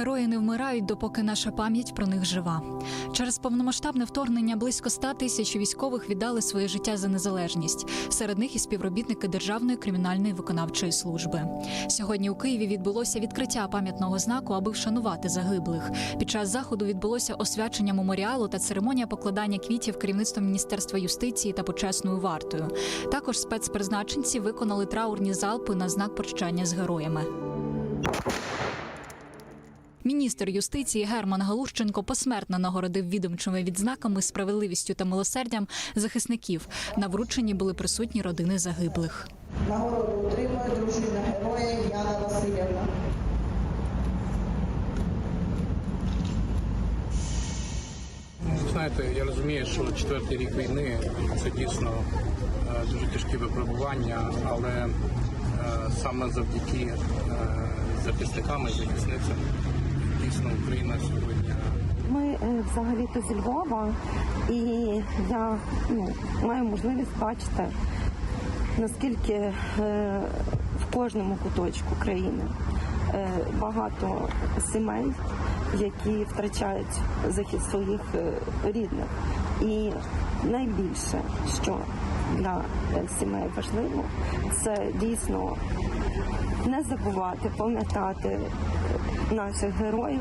Герої не вмирають, допоки наша пам'ять про них жива. Через повномасштабне вторгнення близько 100 тисяч військових віддали своє життя за незалежність. Серед них і співробітники Державної кримінальної виконавчої служби. Сьогодні у Києві відбулося відкриття пам'ятного знаку, аби вшанувати загиблих. Під час заходу відбулося освячення меморіалу та церемонія покладання квітів керівництвом Міністерства юстиції та почесною вартою. Також спецпризначенці виконали траурні залпи на знак прощання з героями. Міністр юстиції Герман Галущенко посмертно нагородив відомчими відзнаками справедливістю та милосердям захисників. На врученні були присутні родини загиблих. Нагороду отримує дружина героя Яна Васильівна. Знаєте, я розумію, що четвертий рік війни це дійсно е, дуже тяжкі випробування, але е, саме завдяки е, захисникам і захисницям дійсно Україна сьогодні Ми е, взагалі-то зі Львова, і я ну, маю можливість бачити, наскільки е, в кожному куточку країни е, багато сімей, які втрачають захист своїх рідних. І найбільше, що для сімей важливо, це дійсно не забувати, пам'ятати наших героїв.